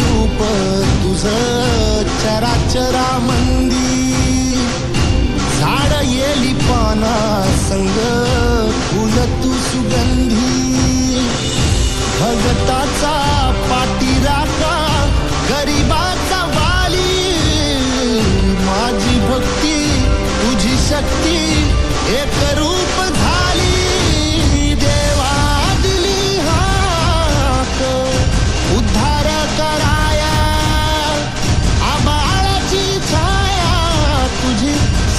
रूप तुझ चरा मन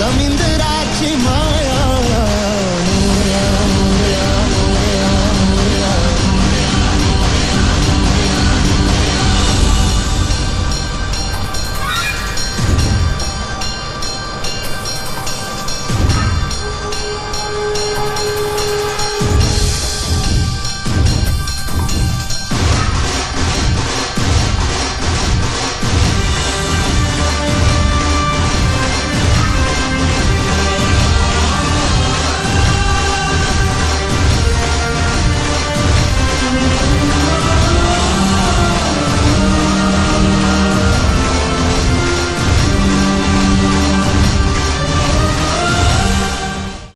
Să-mi îndăraci mă